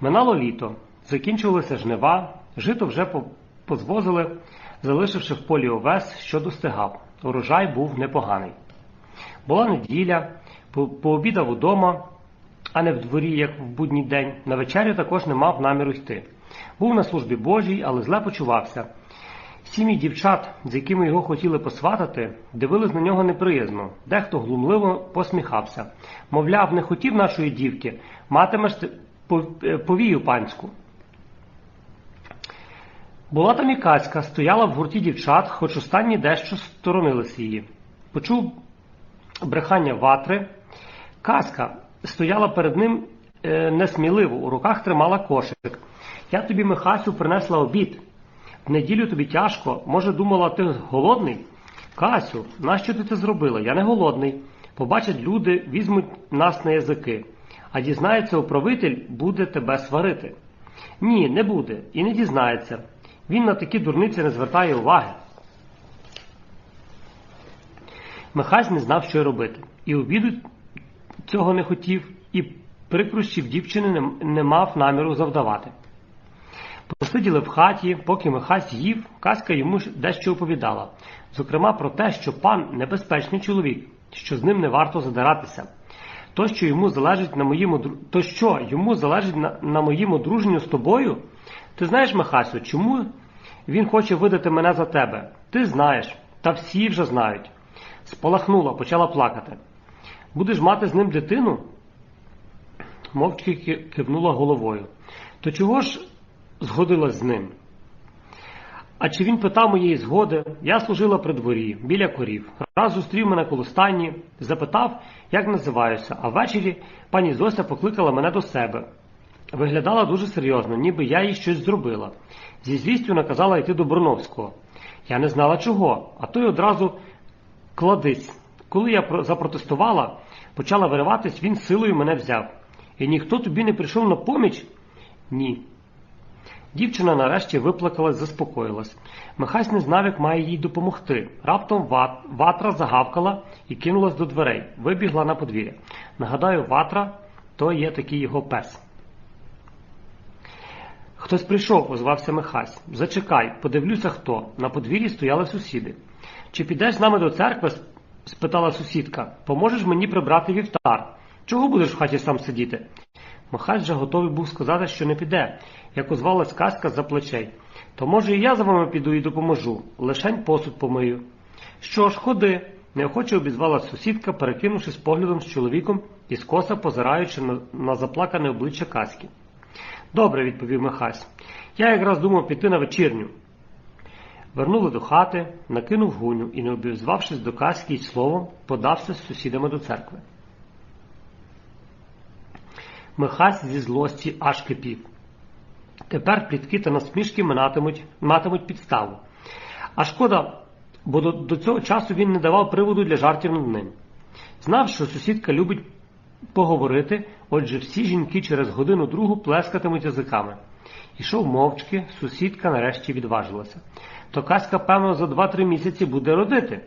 Минало літо, закінчувалися жнива, жито вже по- позвозили, залишивши в полі овес, що достигав. Урожай був непоганий. Була неділя, по- пообідав удома, а не в дворі, як в будній день. На вечерю також не мав наміру йти. Був на службі Божій, але зле почувався. Сім'ї дівчат, з якими його хотіли посватати, дивились на нього неприязно. Дехто глумливо посміхався. Мовляв, не хотів нашої дівки, матимеш повію панську. Була там і Кацька, стояла в гурті дівчат, хоч останні дещо сторонилися її. Почув брехання ватри. Каська стояла перед ним е, несміливо, у руках тримала кошик. Я тобі, Михасю, принесла обід. В неділю тобі тяжко, може, думала, ти голодний? Касю, нащо ти це зробила? Я не голодний. Побачать люди, візьмуть нас на язики, а дізнається управитель, буде тебе сварити. Ні, не буде, і не дізнається. Він на такі дурниці не звертає уваги. Михась не знав, що робити. І обіду цього не хотів, і прикрощів дівчини не, мав наміру завдавати. Посиділи в хаті, поки Михась їв, казка йому дещо оповідала. Зокрема, про те, що пан небезпечний чоловік, що з ним не варто задиратися. То, що йому залежить на моєму то що йому залежить на, на моєму дружню з тобою? Ти знаєш, Михасю, чому він хоче видати мене за тебе? Ти знаєш, та всі вже знають. Сполахнула, почала плакати. Будеш мати з ним дитину? Мовчки кивнула головою. То чого ж згодилась з ним? А чи він питав моєї згоди? Я служила при дворі, біля корів. Раз зустрів мене коло стайні, запитав, як називаюся, а ввечері пані Зося покликала мене до себе. Виглядала дуже серйозно, ніби я їй щось зробила. Зі звістю наказала йти до Броновського. Я не знала чого, а той одразу кладись. Коли я запротестувала, почала вириватись, він силою мене взяв. І ніхто тобі не прийшов на поміч? Ні. Дівчина нарешті виплакалась, заспокоїлась. Михась не знав, як має їй допомогти. Раптом ват, ватра загавкала і кинулась до дверей, вибігла на подвір'я. Нагадаю, ватра то є такий його пес. Хтось прийшов, озвався Михась. Зачекай, подивлюся хто. На подвір'ї стояли сусіди. Чи підеш з нами до церкви? спитала сусідка. Поможеш мені прибрати вівтар. Чого будеш в хаті сам сидіти? Михась вже готовий був сказати, що не піде, як озвалась казка за плечей. То може і я за вами піду і допоможу, лишень посуд помию. Що ж, ходи, неохоче обізвалась сусідка, перекинувшись поглядом з чоловіком і скоса позираючи на, на заплакане обличчя казки. Добре, відповів Михась. Я якраз думав піти на вечірню. Вернули до хати, накинув гуню і, не обізвавшись до казки й словом, подався з сусідами до церкви. Михась зі злості аж кипів. Тепер плітки та насмішки минатимуть, матимуть підставу. А шкода, бо до, до цього часу він не давав приводу для жартів над ним. Знав, що сусідка любить поговорити, отже всі жінки через годину другу плескатимуть язиками. Ішов мовчки, сусідка нарешті відважилася. То Каська, певно, за два-три місяці буде родити.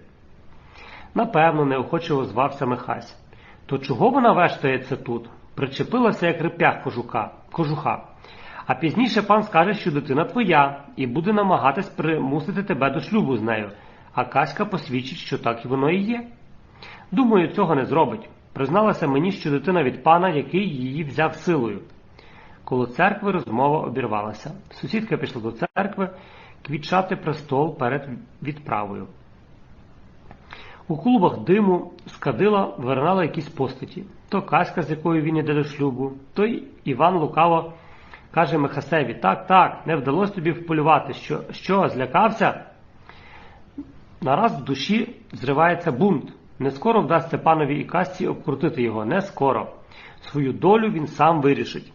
Напевно, неохоче озвався Михась. То чого вона вештається тут? Причепилася, як реп'ях кожуха, кожуха. А пізніше пан скаже, що дитина твоя, і буде намагатись примусити тебе до шлюбу з нею, а Каська посвідчить, що так і воно і є. Думаю, цього не зробить. Призналася мені, що дитина від пана, який її взяв силою. Коло церкви розмова обірвалася. Сусідка пішла до церкви квітчати престол перед відправою. У клубах диму з кадила виринали якісь постаті. То Каська, з якою він іде до шлюбу, то Іван лукаво каже Михасеві, так, так, не вдалося тобі вполювати, що, що злякався? Нараз в душі зривається бунт. Не скоро вдасться панові і касці обкрутити його, не скоро. Свою долю він сам вирішить.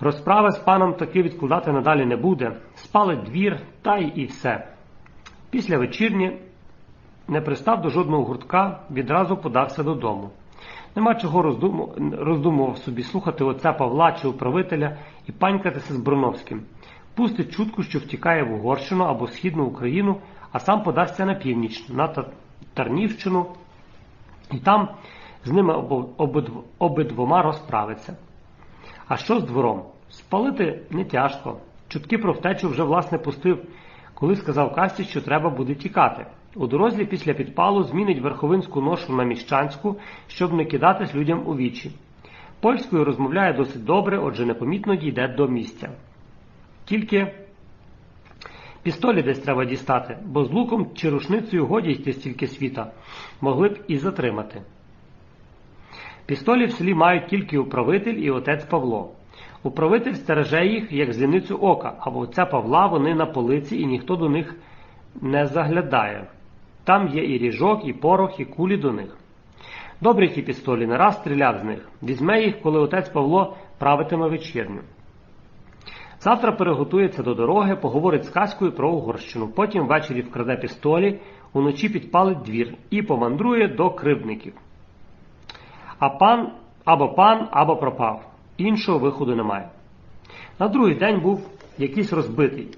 Розправи з паном таки відкладати надалі не буде. Спалить двір, та й і все. Після вечірні не пристав до жодного гуртка, відразу подався додому. Нема чого роздуму- роздумував собі слухати отця Павла чи управителя і панькатися з Броновським. Пустить чутку, що втікає в Угорщину або Східну Україну, а сам подасться на північ, на Та- Тарнівщину, і там з ними обидв- обидвома розправиться. А що з двором? Спалити не тяжко. Чутки про втечу вже власне пустив, коли сказав Касті, що треба буде тікати. У дорозі після підпалу змінить верховинську ношу на міщанську, щоб не кидатись людям у вічі. Польською розмовляє досить добре, отже непомітно дійде до місця. Тільки пістолі десь треба дістати, бо з луком чи рушницею годі йти стільки світа, могли б і затримати. Пістолі в селі мають тільки управитель і отець Павло. Управитель стереже їх, як зіницю ока, а в отця Павла вони на полиці і ніхто до них не заглядає. Там є і ріжок, і порох, і кулі до них. Добрі ті пістолі, не раз стріляв з них. Візьме їх, коли отець Павло правитиме вечірню. Завтра переготується до дороги, поговорить з Каською про Угорщину. Потім ввечері вкраде пістолі, уночі підпалить двір і помандрує до кривдників. А пан або пан, або пропав. Іншого виходу немає. На другий день був якийсь розбитий.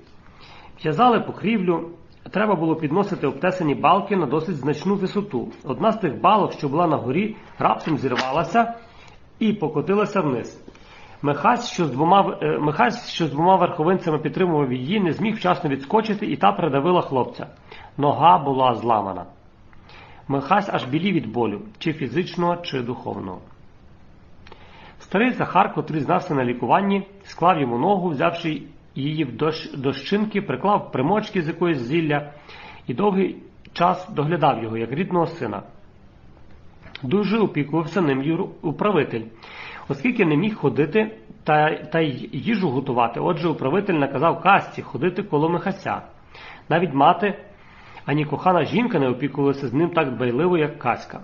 В'язали покрівлю, треба було підносити обтесані балки на досить значну висоту. Одна з тих балок, що була на горі, раптом зірвалася і покотилася вниз. Михась, що з двома, е, Михась, що з двома верховинцями підтримував її, не зміг вчасно відскочити, і та придавила хлопця. Нога була зламана. Михась аж білів від болю, чи фізичного, чи духовного. Старий Захар, котрий знався на лікуванні, склав йому ногу, взявши її в дощ, дощинки, приклав примочки з якоїсь зілля і довгий час доглядав його, як рідного сина. Дуже опікувався ним управитель, оскільки не міг ходити та, та й їжу готувати. Отже, управитель наказав касті ходити коло Михася. Навіть мати, ані кохана жінка не опікувалася з ним так дбайливо, як Каська.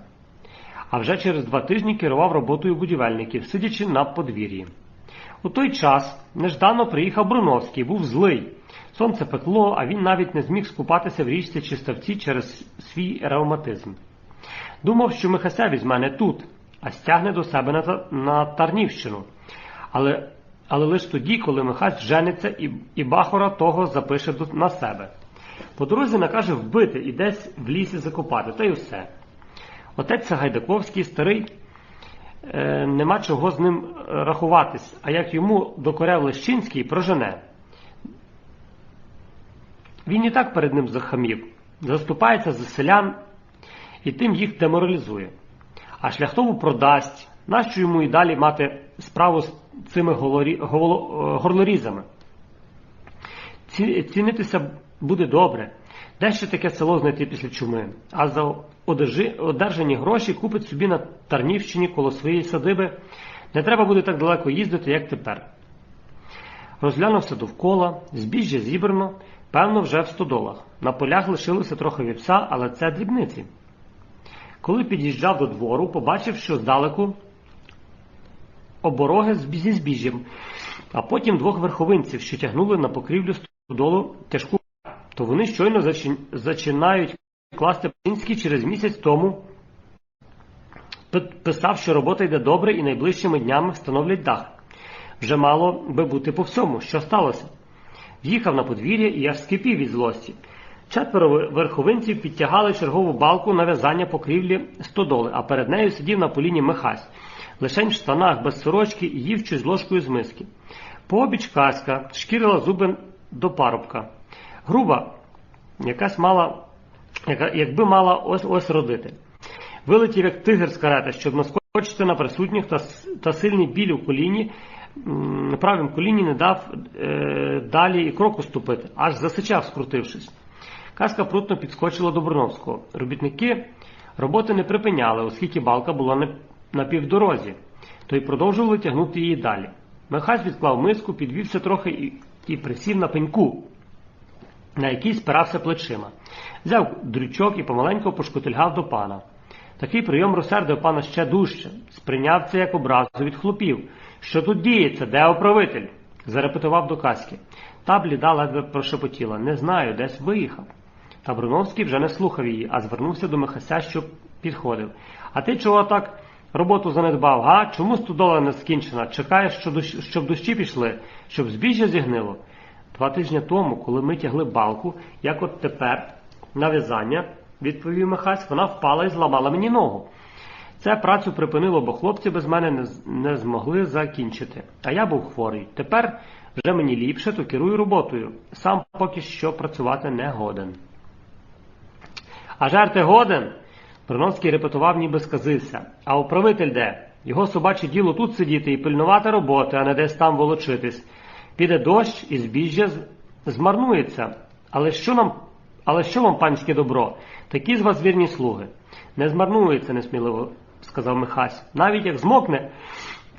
А вже через два тижні керував роботою будівельників, сидячи на подвір'ї. У той час неждано приїхав Бруновський, був злий. Сонце пекло, а він навіть не зміг скупатися в річці чи ставці через свій ревматизм. Думав, що Михася візьме не тут, а стягне до себе на, на Тарнівщину. Але але лише тоді, коли Михась жениться і і бахора того запише на себе. По дорозі накаже вбити і десь в лісі закопати, та й усе. Отець Гайдаковський старий, нема чого з ним рахуватись, а як йому докоряв Лещинський, прожене. Він і так перед ним захамів, заступається за селян і тим їх деморалізує. А шляхтову продасть, нащо йому і далі мати справу з цими голорі, голо, горлорізами. Ці, цінитися буде добре. Де ще таке село знайти після чуми, а за одержані гроші купить собі на Тарнівщині коло своєї садиби. Не треба буде так далеко їздити, як тепер. Розглянувся довкола, збіжжя зібрано, певно, вже в стодолах. На полях лишилося трохи вівса, але це дрібниці. Коли під'їжджав до двору, побачив, що здалеку обороги зі збіжжям, а потім двох верховинців, що тягнули на покрівлю стодолу тяжку, то вони щойно зачин... зачинають класти Пінський через місяць тому писав, що робота йде добре і найближчими днями встановлять дах. Вже мало би бути по всьому, що сталося. В'їхав на подвір'я і аж скипів від злості. Четверо верховинців підтягали чергову балку на в'язання покрівлі стодоли, а перед нею сидів на поліні Михась, лишень в штанах без сорочки і їв щось ложкою з миски. Пообіч Каська шкірила зуби до парубка. Груба, якась мала, якби мала ось ось родити. Вилетів, як тигр з карети, щоб наскочити на присутніх та, та сильний біль у коліні, на правім коліні не дав е, далі і кроку ступити, аж засичав, скрутившись. Каска прутно підскочила до Бруновського. Робітники роботи не припиняли, оскільки балка була на, на півдорозі, то й продовжували тягнути її далі. Михась відклав миску, підвівся трохи і, і присів на пеньку, на який спирався плечима. Взяв дрючок і помаленько пошкотильгав до пана. Такий прийом розсердив пана ще дужче, сприйняв це як образу від хлопів. Що тут діється, де управитель? зарепетував до каски. Та бліда ледве прошепотіла. Не знаю, десь виїхав. Та Бруновський вже не слухав її, а звернувся до Михася, що підходив. А ти чого так роботу занедбав, га? Чому студола не скінчена? Чекаєш, щоб дощі пішли, щоб збіжжя зігнило? Два тижні тому, коли ми тягли балку, як от тепер, на в'язання, відповів Михась, вона впала і зламала мені ногу. Це працю припинило, бо хлопці без мене не, не змогли закінчити. А я був хворий. Тепер вже мені ліпше, то керую роботою. Сам поки що працювати не годен. А жерти годен? Броновський репетував, ніби сказився. А управитель де? Його собаче діло тут сидіти і пильнувати роботи, а не десь там волочитись. Піде дощ і збіжжя змарнується. Але що нам, але що вам, панське добро? Такі з вас вірні слуги. Не змарнується, несміливо сказав Михась. Навіть як змокне,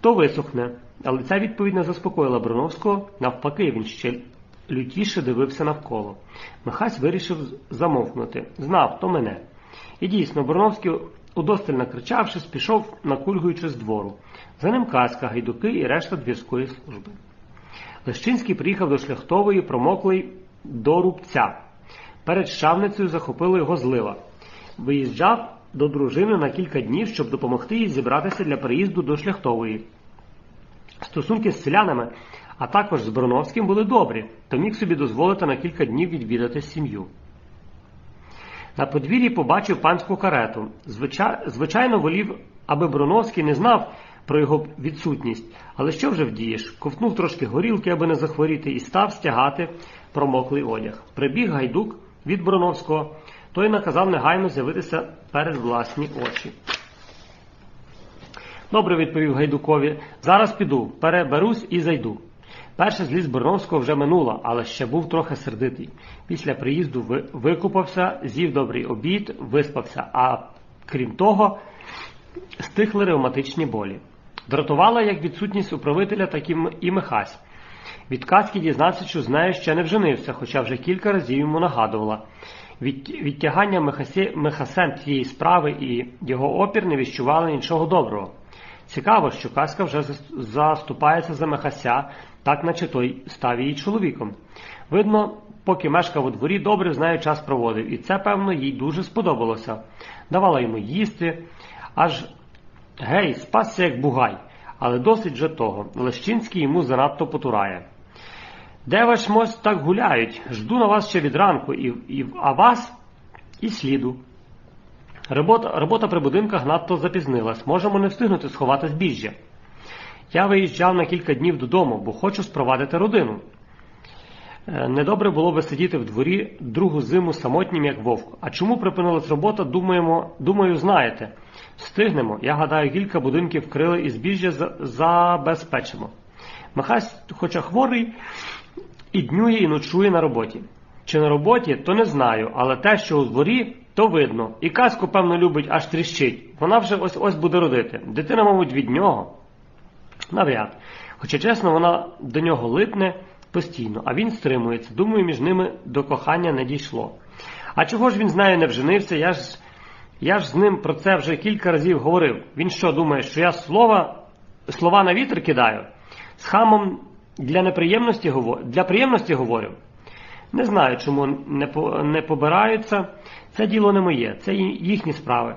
то висохне. Але ця відповідь не заспокоїла Броновського. Навпаки, він ще лютіше дивився навколо. Михась вирішив замовкнути. Знав, то мене. І дійсно, Броновський, удосталь накричавшись, пішов, накульгуючи з двору. За ним казка, гайдуки і решта двірської служби. Лещинський приїхав до шляхтової, промоклий до рубця. Перед шавницею захопили його злива. Виїжджав до дружини на кілька днів, щоб допомогти їй зібратися для переїзду до шляхтової. Стосунки з селянами, а також з Броновським були добрі, то міг собі дозволити на кілька днів відвідати сім'ю. На подвір'ї побачив панську карету. Звичайно, волів, аби Броновський не знав про його відсутність, але що вже вдієш? Ковтнув трошки горілки, аби не захворіти, і став стягати промоклий одяг. Прибіг гайдук від Броновського, той наказав негайно з'явитися перед власні очі. Добре, відповів Гайдукові. Зараз піду, переберусь і зайду. Перша злість Борновського вже минула, але ще був трохи сердитий. Після приїзду викупався, з'їв добрий обід, виспався, а крім того, стихли ревматичні болі. Дратувала як відсутність управителя, так і Михась. Від казки дізнався, що з нею ще не вженився, хоча вже кілька разів йому нагадувала. Від, відтягання Михасі, Михасем цієї справи і його опір не відчували нічого доброго. Цікаво, що казка вже заступається за Михася, так наче той став її чоловіком. Видно, поки мешкав у дворі, добре з нею час проводив, і це, певно, їй дуже сподобалося. Давала йому їсти, аж гей, спасся як бугай, але досить вже того. Лещинський йому занадто потурає. Де ваш мость так гуляють? Жду на вас ще від ранку, і, і, а вас і сліду. Робота, робота при будинках надто запізнилась. Можемо не встигнути сховати збіжжя. Я виїжджав на кілька днів додому, бо хочу спровадити родину. Е, Недобре було би сидіти в дворі другу зиму самотнім, як вовк. А чому припинилась робота, думаємо, думаю, знаєте. Встигнемо. Я гадаю, кілька будинків вкрили і збіжжя забезпечимо. Михась, хоча хворий, і днює, і ночує на роботі. Чи на роботі, то не знаю, але те, що у дворі, то видно. І казку, певно, любить аж тріщить. Вона вже ось ось буде родити. Дитина, мабуть, від нього. Навряд. Хоча, чесно, вона до нього липне постійно, а він стримується. Думаю, між ними до кохання не дійшло. А чого ж він з нею не вженився? Я ж, я ж з ним про це вже кілька разів говорив. Він що думає, що я слова, слова на вітер кидаю? З хамом для неприємності для приємності говорю. Не знаю, чому не, не побираються. Це діло не моє, це їхні справи.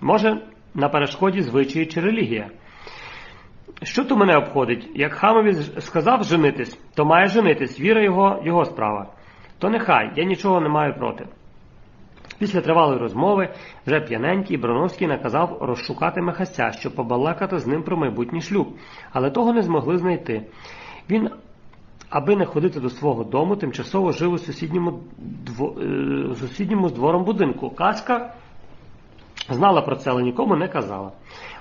Може, на перешкоді звичаї чи релігія. Що то мене обходить? Як хамові сказав женитись, то має женитись, віра його, його справа. То нехай, я нічого не маю проти. Після тривалої розмови, вже п'яненький, Броновський наказав розшукати Михася, щоб побалакати з ним про майбутній шлюб, але того не змогли знайти. Він, аби не ходити до свого дому, тимчасово жив у сусідньому, дво, е, сусідньому з двором будинку. Казка знала про це, але нікому не казала.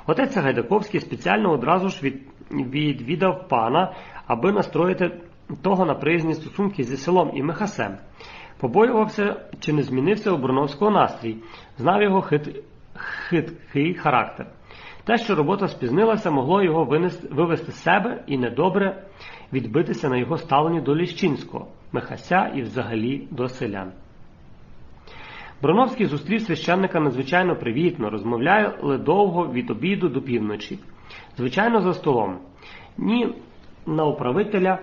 Отець Гайдаковський спеціально одразу ж від, відвідав пана, аби настроїти того на приязні стосунки зі селом і Михасем. Побоювався, чи не змінився у Бруновського настрій, знав його хит, хиткий характер. Те, що робота спізнилася, могло його винести, вивести з себе і недобре відбитися на його ставленні до Ліщинського, Михася і взагалі до селян. Броновський зустрів священника надзвичайно привітно, розмовляли довго від обіду до півночі. Звичайно, за столом. Ні на управителя,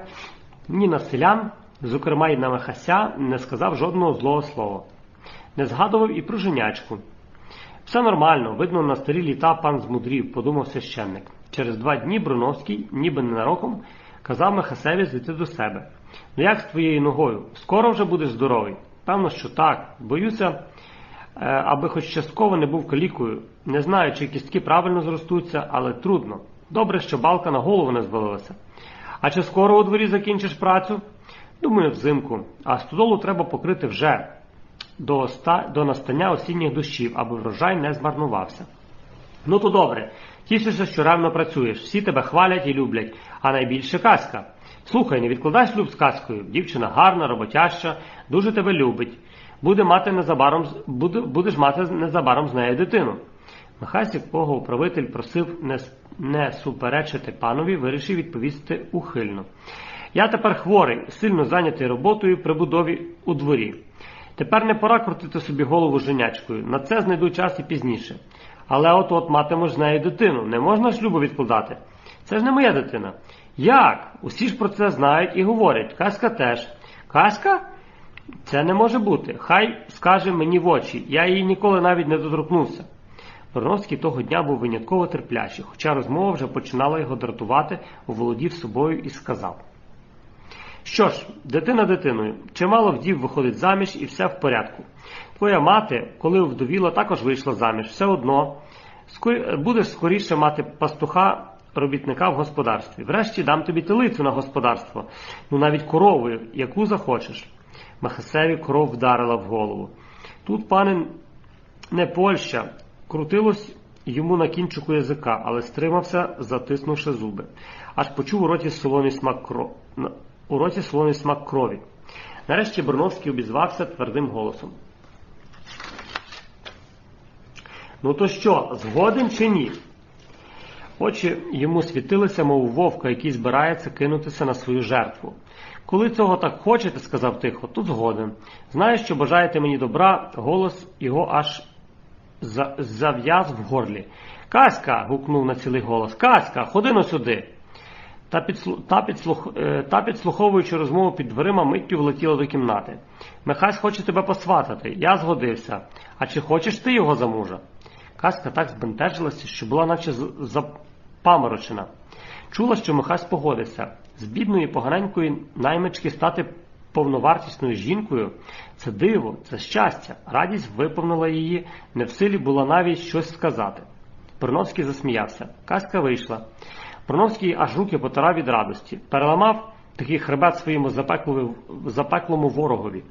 ні на селян, зокрема й на Михася, не сказав жодного злого слова. Не згадував і про женячку. Все нормально, видно, на старі літа пан змудрів, подумав священник. Через два дні Бруновський, ніби ненароком, казав Михасеві зайти до себе. Ну як з твоєю ногою? Скоро вже будеш здоровий? Певно, що так. Боюся, аби хоч частково не був калікою. Не знаю, чи кістки правильно зростуться, але трудно. Добре, що балка на голову не звалилася. А чи скоро у дворі закінчиш працю? Думаю, взимку. А стодолу треба покрити вже до, оста... до настання осінніх дощів, аби врожай не змарнувався. Ну то добре, тішишся, що ревно працюєш, всі тебе хвалять і люблять, а найбільше казка. Слухай, не відкладай шлюб з казкою. Дівчина гарна, роботяща, дуже тебе любить. Буде мати незабаром, буде, будеш мати незабаром з нею дитину. Михась, якого управитель просив не, не суперечити панові, вирішив відповісти ухильно. Я тепер хворий, сильно зайнятий роботою при будові у дворі. Тепер не пора крутити собі голову женячкою. На це знайду час і пізніше. Але от от матимеш з нею дитину. Не можна шлюбу відкладати. Це ж не моя дитина. Як? Усі ж про це знають і говорять. Казка теж. Казка? Це не може бути. Хай скаже мені в очі. Я її ніколи навіть не доторкнувся. Бороновський того дня був винятково терплячий, хоча розмова вже починала його дратувати, оволодів собою і сказав. Що ж, дитина дитиною, чимало вдів виходить заміж і все в порядку. Твоя мати, коли вдовіла, також вийшла заміж, все одно будеш скоріше мати пастуха робітника в господарстві. Врешті дам тобі телицю на господарство, ну навіть корову, яку захочеш. Махасеві кров вдарила в голову. Тут, пане, не Польща, крутилось йому на кінчику язика, але стримався, затиснувши зуби. Аж почув у роті солоний смак кров. У роті солоний смак крові. Нарешті Броновський обізвався твердим голосом. Ну то що, згоден чи ні? Очі йому світилися, мов вовка, який збирається кинутися на свою жертву. Коли цього так хочете, сказав тихо, то згоден. Знаю, що бажаєте мені добра, голос його аж зав'яз в горлі. Каська. гукнув на цілий голос. Каська, ходи но сюди. Та, підслу... та, підслух... е, та підслуховуючи розмову під дверима, миттю влетіла до кімнати. Михась хоче тебе посватати. Я згодився. А чи хочеш ти його за мужа? Каська так збентежилася, що була наче запаморочена. Чула, що Михась погодився. З бідної поганенької наймички стати повновартісною жінкою це диво, це щастя. Радість виповнила її, не в силі була навіть щось сказати. Броновський засміявся. Казка вийшла. Броновський аж руки потирав від радості. Переламав такий хребет своєму запеклому ворогові.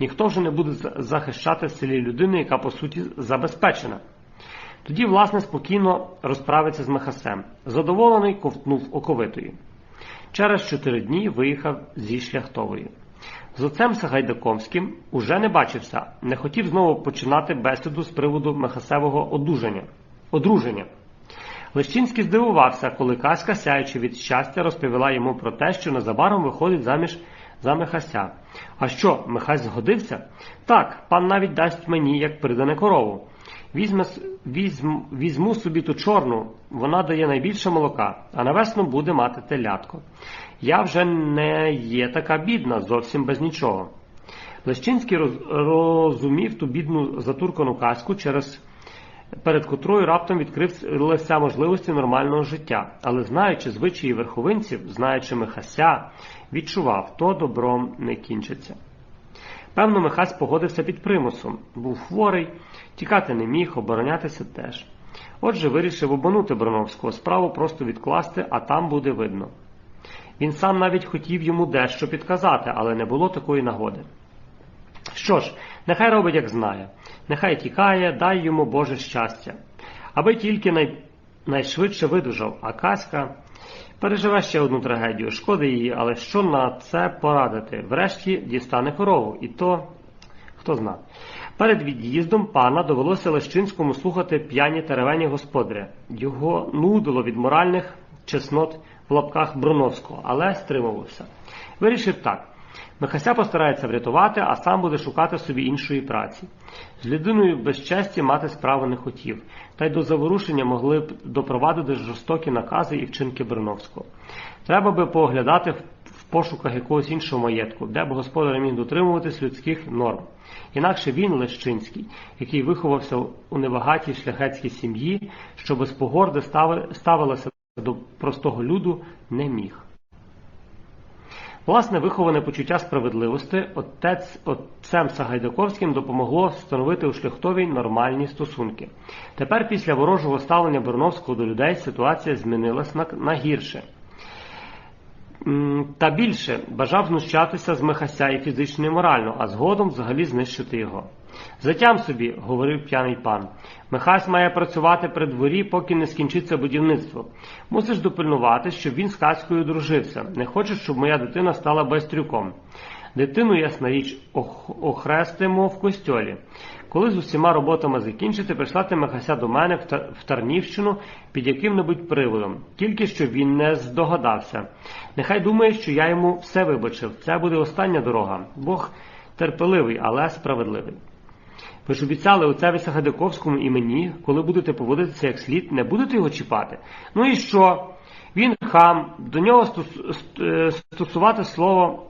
Ніхто вже не буде захищати в селі людину, яка по суті забезпечена. Тоді, власне, спокійно розправиться з Мехасем. Задоволений ковтнув оковитої. Через чотири дні виїхав зі шляхтової. З отцем Сагайдаковським уже не бачився, не хотів знову починати бесіду з приводу Мехасевого одужання, одруження. Лещинський здивувався, коли Каська, сяючи від щастя, розповіла йому про те, що незабаром виходить заміж за Михася. А що, Михась згодився? Так, пан навіть дасть мені, як придане корову. Візьме, візьм, візьму собі ту чорну, вона дає найбільше молока, а на весну буде мати телятко. Я вже не є така бідна, зовсім без нічого. Лещинський роз, розумів ту бідну затуркану казку, через перед котрою раптом відкрилися можливості нормального життя, але знаючи звичаї верховинців, знаючи Михася, відчував, то добром не кінчиться. Певно, Михась погодився під примусом, був хворий, тікати не міг, оборонятися теж. Отже, вирішив обманути Броновського, справу просто відкласти, а там буде видно. Він сам навіть хотів йому дещо підказати, але не було такої нагоди. Що ж, нехай робить, як знає, нехай тікає, дай йому Боже щастя, аби тільки най... найшвидше видужав, а Каська переживе ще одну трагедію, шкода її, але що на це порадити? Врешті дістане корову, і то хто зна. Перед від'їздом пана довелося Лещинському слухати п'яні теревені господаря. Його нудило від моральних чеснот в лапках Броновського, але стримувався. Вирішив так. Михася постарається врятувати, а сам буде шукати собі іншої праці. З людиною без честі мати справи не хотів, та й до заворушення могли б допровадити жорстокі накази і вчинки Броновського. Треба би поглядати пошуках якогось іншого маєтку, де б господар міг дотримуватись людських норм. Інакше він, Лещинський, який виховався у небагатій шляхетській сім'ї, що без погорди ставилася до простого люду, не міг. Власне, виховане почуття справедливості отець отцем Сагайдаковським допомогло встановити у шляхтовій нормальні стосунки. Тепер, після ворожого ставлення Бурновського до людей, ситуація змінилась на, на гірше. Та більше бажав знущатися з Михася і фізично, і морально, а згодом взагалі знищити його. Затям собі, говорив п'яний пан, Михась має працювати при дворі, поки не скінчиться будівництво. Мусиш допильнувати, щоб він з Каською дружився. Не хочеш, щоб моя дитина стала байстрюком. Дитину, ясна річ, охрестимо в костьолі. Коли з усіма роботами закінчити, прислати Михася до мене в Тарнівщину під яким-небудь приводом, тільки що він не здогадався. Нехай думає, що я йому все вибачив. Це буде остання дорога. Бог терпеливий, але справедливий. Ви ж обіцяли отцеві Сагадиковському і мені, коли будете поводитися як слід, не будете його чіпати. Ну і що? Він хам, до нього е, стосувати слово,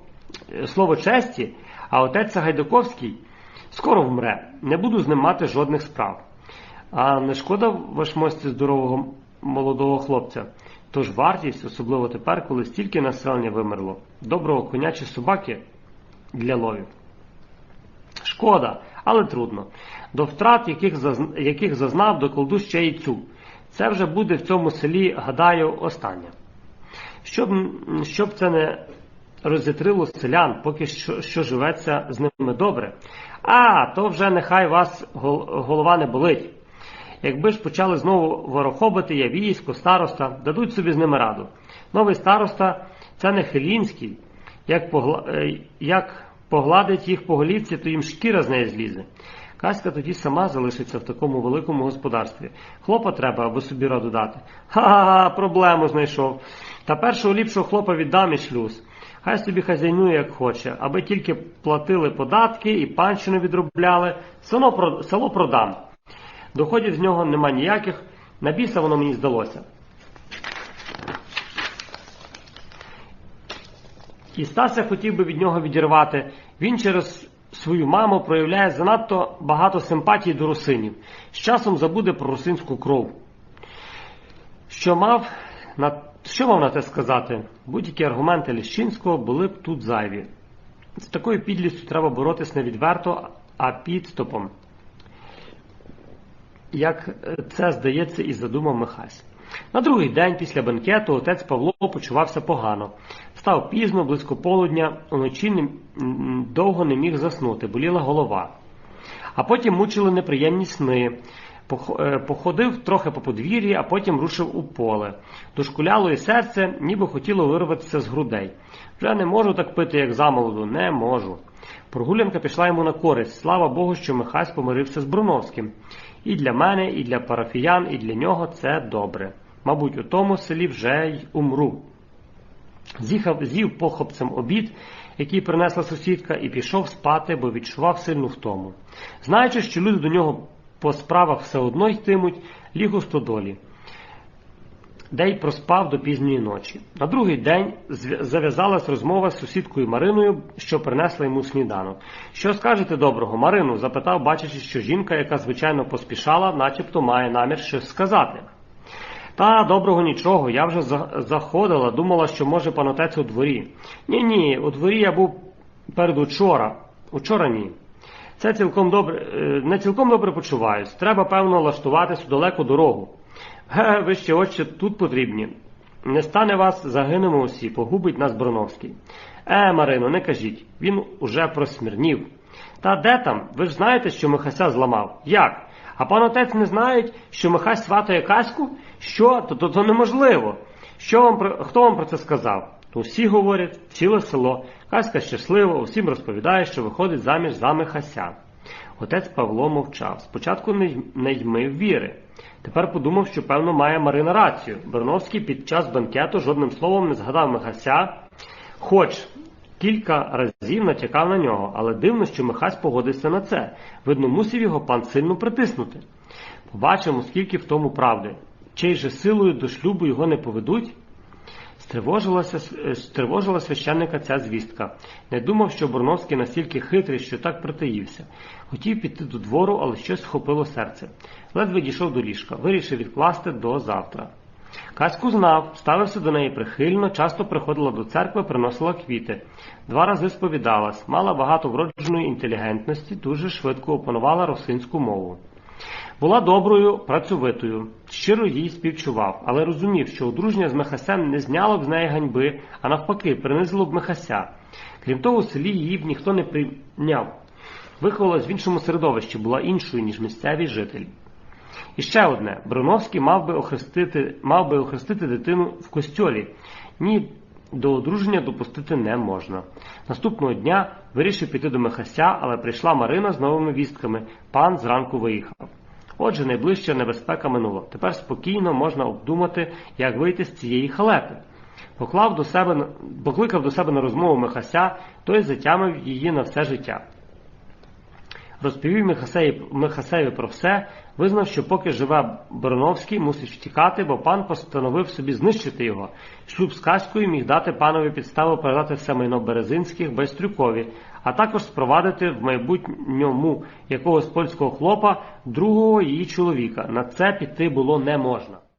е, слово честі, а отець Сагайдаковський скоро вмре. Не буду з ним мати жодних справ. А не шкода вашмості здорового молодого хлопця. Тож вартість, особливо тепер, коли стільки населення вимерло, доброго коня чи собаки для ловів. Шкода, але трудно. До втрат, яких, зазн- яких зазнав, докладу ще й цю. Це вже буде в цьому селі, гадаю, останнє. Щоб, щоб це не розітрило селян, поки що, що живеться з ними добре. А, то вже нехай вас голова не болить. Якби ж почали знову ворохобити, я військо, староста, дадуть собі з ними раду. Новий староста це не Хелінський. Як, погла... е, як погладить їх по голівці, то їм шкіра з неї злізе. Каська тоді сама залишиться в такому великому господарстві. Хлопа треба, аби собі раду дати. Ха-ха, проблему знайшов. Та першого ліпшого хлопа віддам і шлюз. Хай собі хазяйнує, як хоче, аби тільки платили податки і панщину відробляли, село, село продам. Доходів з нього нема ніяких, на біса воно мені здалося. І Стася хотів би від нього відірвати. Він через свою маму проявляє занадто багато симпатії до русинів. З часом забуде про русинську кров. Що мав на, що мав на те сказати? Будь-які аргументи Ліщинського були б тут зайві. З такою підлістю треба боротись не відверто, а підступом. Як це здається і задумав Михась. На другий день після бенкету отець Павло почувався погано. Став пізно, близько полудня, уночі не, довго не міг заснути, боліла голова. А потім мучили неприємні сни. Е, Походив трохи по подвір'ї, а потім рушив у поле. Дошкуляло і серце, ніби хотіло вирватися з грудей. Вже не можу так пити, як замолоду, не можу. Прогулянка пішла йому на користь. Слава Богу, що Михась помирився з Бруновським. І для мене, і для парафіян, і для нього це добре. Мабуть, у тому селі вже й умру. З'їхав, з'їв похопцем обід, який принесла сусідка, і пішов спати, бо відчував сильну втому. Знаючи, що люди до нього по справах все одно йтимуть, ліг у стодолі, де й проспав до пізньої ночі. На другий день зав'язалась розмова з сусідкою Мариною, що принесла йому сніданок. Що скажете доброго, Марину? запитав, бачачи, що жінка, яка звичайно поспішала, начебто має намір щось сказати. Та доброго нічого, я вже заходила, думала, що може пан отець у дворі. Ні, ні, у дворі я був передучора. Учора ні. Це цілком добре, е, не цілком добре почуваюсь. Треба, певно, лаштуватись у далеку дорогу. Ге, ви ще очі тут потрібні. Не стане вас, загинемо усі, погубить нас Броновський. Е, Марино, не кажіть, він уже просмірнів. Та де там? Ви ж знаєте, що Михася зламав. Як? А пан отець не знають, що Михась сватає Каську? Що? То, то, то неможливо. Що вам хто вам про це сказав? То всі говорять, ціле село. Каська щаслива, усім розповідає, що виходить заміж за Михася. Отець Павло мовчав. Спочатку не, ймив віри. Тепер подумав, що певно має Марина рацію. Берновський під час банкету жодним словом не згадав Михася, хоч кілька разів натякав на нього, але дивно, що Михась погодився на це. Видно, мусив його пан сильно притиснути. Побачимо, скільки в тому правди. Чий же силою до шлюбу його не поведуть? Е, стривожила священника ця звістка. Не думав, що Бурновський настільки хитрий, що так притаївся. Хотів піти до двору, але щось схопило серце. Ледве дійшов до ліжка, вирішив відкласти до завтра. Каську знав, ставився до неї прихильно, часто приходила до церкви, приносила квіти. Два рази сповідалась, мала багато вродженої інтелігентності, дуже швидко опанувала росинську мову. Була доброю, працьовитою, щиро їй співчував, але розумів, що одруження з Михасем не зняло б з неї ганьби, а навпаки, принизило б Михася. Крім того, у селі її б ніхто не прийняв. Виховалась в іншому середовищі, була іншою, ніж місцеві жителі. І ще одне: Броновський мав би охрестити, мав би охрестити дитину в костьолі. Ні, до одруження допустити не можна. Наступного дня вирішив піти до Михася, але прийшла Марина з новими вістками. Пан зранку виїхав. Отже, найближча небезпека минула. Тепер спокійно можна обдумати, як вийти з цієї халепи. Поклав до себе, покликав до себе на розмову Михася, той затямив її на все життя. Розповів Михасеєві, Михасеєві про все, визнав, що поки живе Бороновський, мусить втікати, бо пан постановив собі знищити його. Шлюб з Каською міг дати панові підставу передати все майно Березинських Байстрюкові, а також спровадити в майбутньому якогось польського хлопа другого її чоловіка. На це піти було не можна.